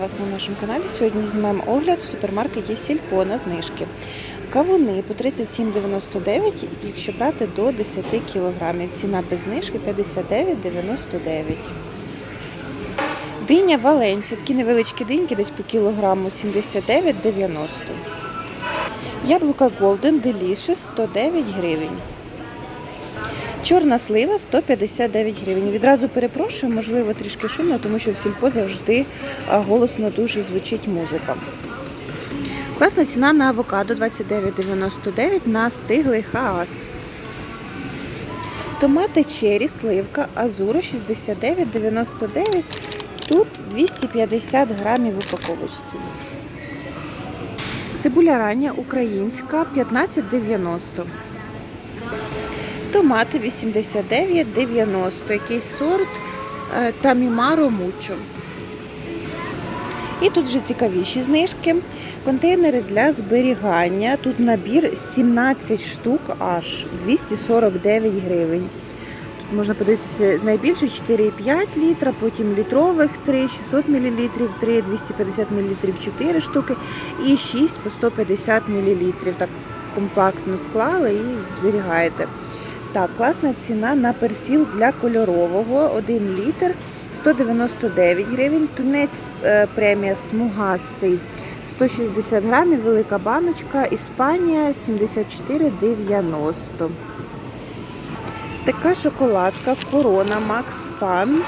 вас на нашому каналі. Сьогодні знімаємо огляд в супермаркеті Сільпо на знижки. Кавуни по 37,99, якщо брати до 10 кг. Ціна без знижки 59,99. Диня Валенція, такі невеличкі диньки, десь по кілограму 79,90. Яблука Golden Delicious 109 гривень. Чорна слива 159 гривень. Відразу перепрошую, можливо, трішки шумно, тому що в сільпо завжди голосно дуже звучить музика. Класна ціна на авокадо 29,99 на стиглий хаас. Томати чері, сливка, азура 69,99. Тут 250 грамів упаковочці. Цибуля рання українська 15,90. Томати 89,90. Якийсь сорт е, Тамімаро Мучо. І тут вже цікавіші знижки. Контейнери для зберігання. Тут набір 17 штук аж 249 гривень. Тут можна подивитися найбільше 4,5 літра, потім літрових 3, 600 мл, 3, 250 мл 4 штуки і 6 по 150 мл. Так компактно склали і зберігаєте. Так, класна ціна на персіл для кольорового 1 літр 199 гривень. Тунець е, премія смугастий 160 грамів, велика баночка, Іспанія 74,90. Така шоколадка Корона Макс Фан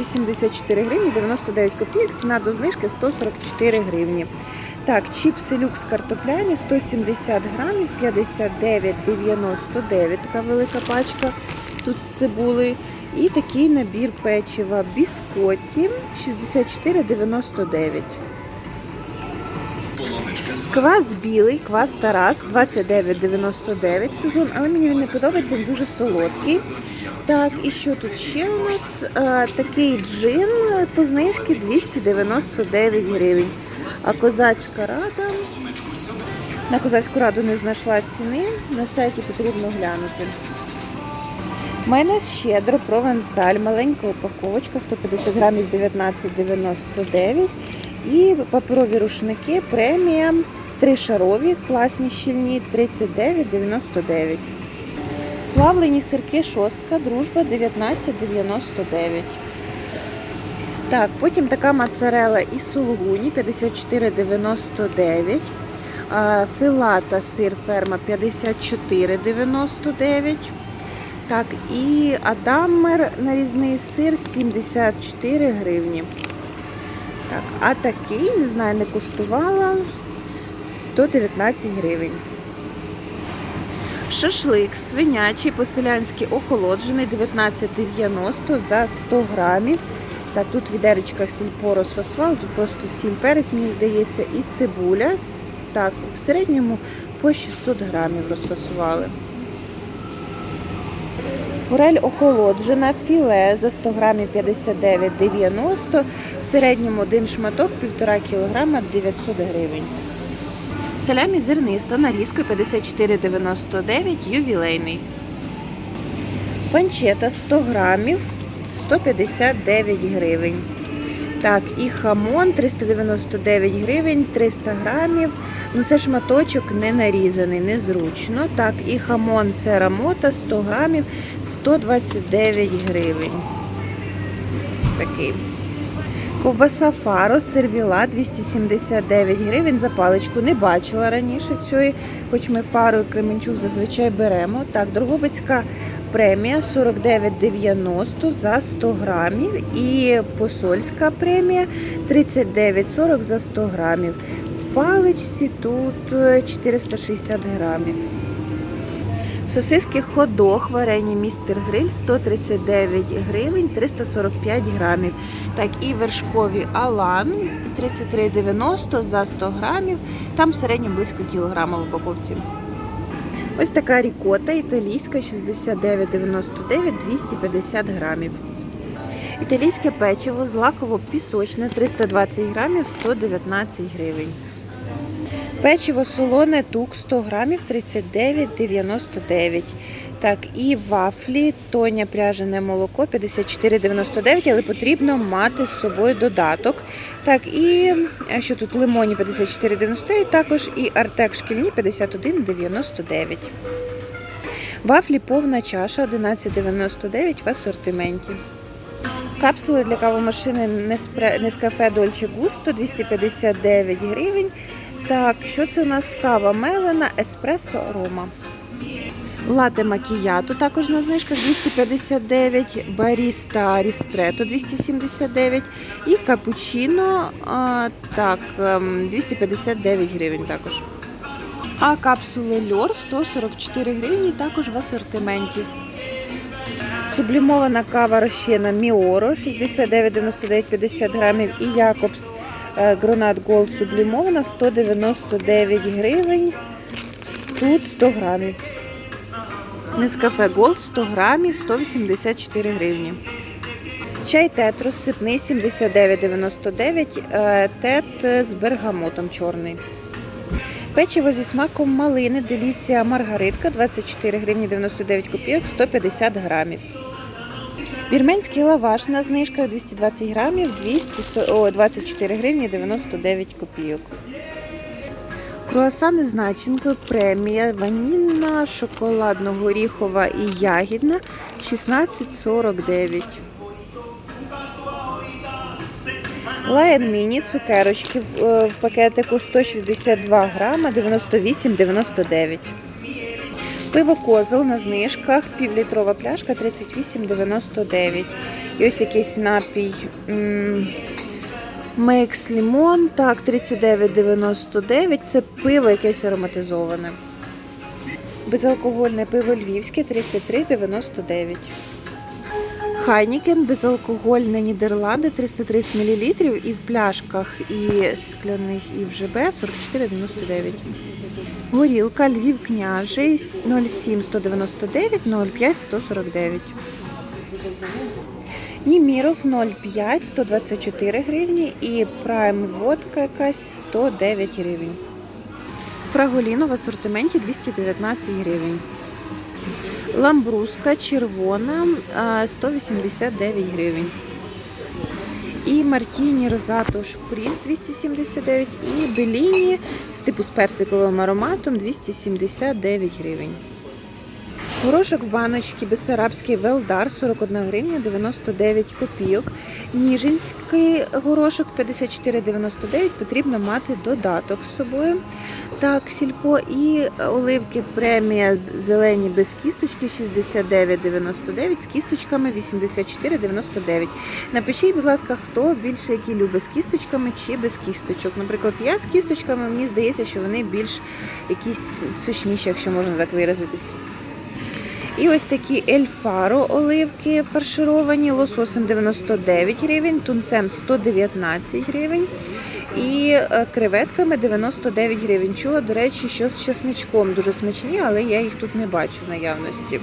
84 гривні 99 копійок. Ціна до знижки 144 гривні. Так, чіпси люкс картопляні 170 грамів, 59,99. Така велика пачка тут з цибули. І такий набір печива біскотті 64,99. Квас білий, квас Тарас 29,99 сезон, але мені він не подобається, він дуже солодкий. Так, і що тут ще у нас? Такий джин по знижці 299 гривень. А козацька рада. На козацьку раду не знайшла ціни, на сайті потрібно глянути. Майонез щедро, провансаль, маленька упаковочка, 150 грамів 19,99. І паперові рушники премія тришарові, класні щільні 39,99. Плавлені сирки шостка, дружба 19,99. Так, потім така моцарела із сулугуні 54,99. А, Филата сир ферма 54,99. Так, і Адаммер нарізний сир 74 гривні. Так, а такий, не знаю, не коштувала 119 гривень. Шашлик свинячий, по-селянськи охолоджений, 19,90 за 100 грамів. Так, тут в відеречках сільпо розфасували, тут просто сіль перець, мені здається, і цибуля. Так, в середньому по 600 грамів розфасували. Форель охолоджена, філе за 100 грамів 59,90, в середньому один шматок 1,5 кг 900 гривень. Салямі зерниста нарізкою 54,99 ювілейний. Панчета 100 грамів 159 гривень. Так, і хамон 399 гривень, 300 грамів. Ну це шматочок не нарізаний, незручно. Так, і хамон серамота 100 грамів 129 гривень. Ось такий. Ковбаса фаро, сервіла 279 гривень за паличку. Не бачила раніше цієї, хоч ми фару і Кременчук зазвичай беремо. Так, Дрогобицька премія 49,90 за 100 грамів. І посольська премія 39,40 за 100 грамів. В паличці тут е, 460 грамів. Сосиски ходох варені містер гриль 139 гривень 345 грамів. Так, і вершкові алан 33,90 за 100 грамів. Там в середньому близько кілограма в упаковці. Ось така рікота італійська 69,99 250 грамів. Італійське печиво злаково-пісочне 320 грамів 119 гривень. Печиво солоне тук 100 грамів 39,99. Так, і вафлі, тоня пряжене молоко 54,99, але потрібно мати з собою додаток. Так, і е, що тут лимоні 54,99, також і артек шкільні 51,99. Вафлі повна чаша 11,99 в асортименті. Капсули для кавомашини Нескафе Дольче Густо 259 гривень. Так, що це у нас кава мелена, еспресо арома. Лате макіято також на знижках 259, баріста рістрето 279 і капучино так, ем, 259 гривень також. А капсули льор 144 гривні також в асортименті. Сублімована кава розчина Міоро 69,99 50 грамів і Якобс е, Гронат Голд сублімована 199 гривень. Тут 100 грамів. Нескафе Голд 100 грамів 184 гривні. Чай тетрус сипний 79,99 е, тет з бергамотом чорний. Печиво зі смаком малини, деліція маргаритка 24 гривні 99 копійок 150 грамів. Вірменський лаваш на знижках 220 грамів 200, о, 24 гривні 99 копійок. Круасани з начинкою премія ванільна, шоколадно-горіхова і ягідна 16,49. Лайер міні цукерочки в е, пакетику 162 грама 98,99. Пиво козел на знижках, півлітрова пляшка 38,99. І ось якийсь напій м, Мекс Лімон, так, 39,99. Це пиво якесь ароматизоване. Безалкогольне пиво львівське 33,99. Хайнікен безалкогольне Нідерланди 330 мл і в пляшках і скляних і в ЖБ 44,99. Горілка Львів княжий 07 199 05 149. Німіров 0,5 124 гривні і прайм водка якась 109 гривень. Фраголіно в асортименті 219 гривень. Ламбруска червона 189 гривень. І Мартіні Розато Шпріц 279 і Беліні з типу з персиковим ароматом 279 гривень. Горошок в баночці Бесарабський Велдар 41 гривня 99 копійок. Ніжинський горошок 54,99 потрібно мати додаток з собою. Так, сільпо і оливки премія зелені без кісточки 69,99 з кісточками 84,99. Напишіть, будь ласка, хто більше які любить з кісточками чи без кісточок. Наприклад, я з кісточками, мені здається, що вони більш якісь сочніші, якщо можна так виразитись. І ось такі ельфаро оливки фаршировані, лососем 99 гривень, тунцем 119 гривень і е, креветками 99 гривень. Чула, до речі, що з чесничком дуже смачні, але я їх тут не бачу в наявності.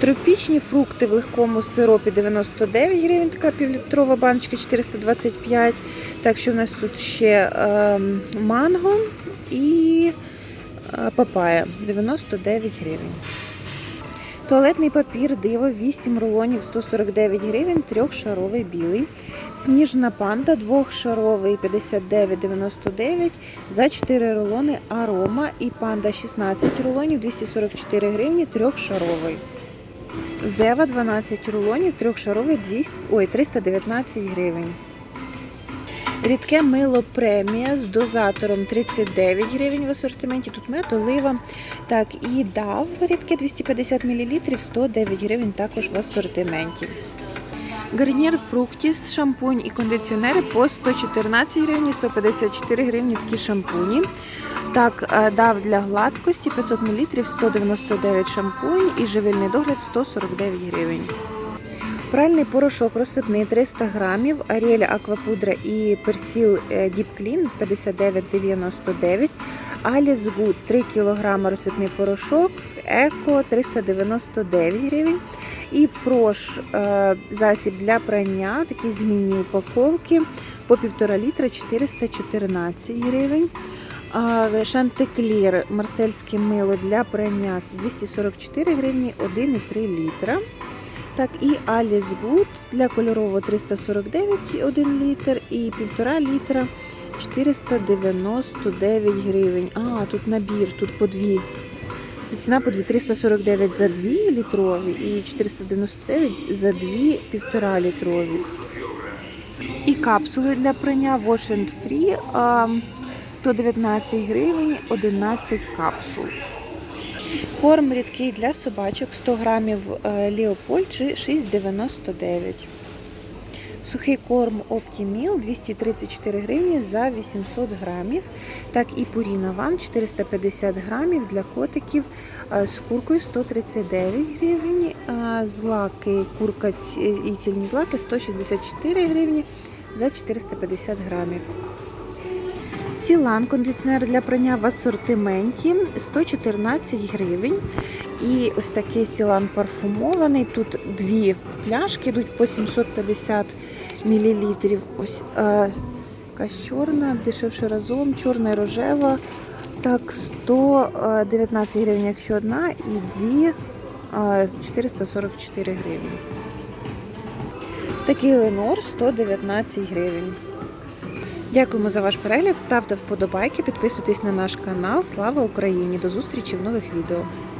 Тропічні фрукти в легкому сиропі 99 гривень, така півлітрова баночка 425. Так що в нас тут ще ем, манго і е, папая 99 гривень. Туалетний папір диво 8 рулонів 149 гривень, трьохшаровий білий. Сніжна панда двохшаровий 59,99 за 4 рулони арома і панда 16 рулонів 244 гривні, трьохшаровий. Зева 12 рулонів, трьохшаровий 200, ой, 319 гривень. Рідке мило премія з дозатором 39 гривень в асортименті. Тут мед, олива. Так, і дав рідке 250 мл, 109 гривень також в асортименті. Гарнір фруктіс, шампунь і кондиціонери по 114 гривень, 154 гривні такі шампуні. Так, е, дав для гладкості 500 мл, 199 шампунь і живильний догляд 149 гривень. Пральний порошок розсипний 300 грамів, Аріель Аквапудра і Персіл е, Deep Clean 59,99. Аліс Гуд 3 кг розсипний порошок, Еко 399 гривень. І Фрош е, засіб для прання, такі змінні упаковки по 1,5 літра 414 гривень. Шантеклір марсельське мило для прання 244 гривні 1,3 літра. Так, і Alice Good для кольорового 349 1 літр і 1,5 літра 499 гривень. А, тут набір, тут по дві. Це ціна по 2 349 за 2 літрові і 499 за 2 1,5 літрові. І капсули для прання Wash and Free 119 гривень 11 капсул. Корм рідкий для собачок 100 грамів е, Леопольд 6,99. Сухий корм Optimil 234 гривні за 800 грамів. Так і Purina One 450 грамів для котиків е, з куркою 139 гривень. е, Злаки, курка і цільні злаки 164 гривні за 450 грамів. Сілан кондиціонер для прання в асортименті 114 гривень. І ось такий сілан парфумований. Тут дві пляшки йдуть по 750 мл. Ось е, якась чорна, дешевше разом, чорна і рожева. Так, 119 гривень, якщо одна, і дві е, 444 гривні. Такий Ленор 119 гривень. Дякуємо за ваш перегляд. Ставте вподобайки, підписуйтесь на наш канал. Слава Україні! До зустрічі в нових відео.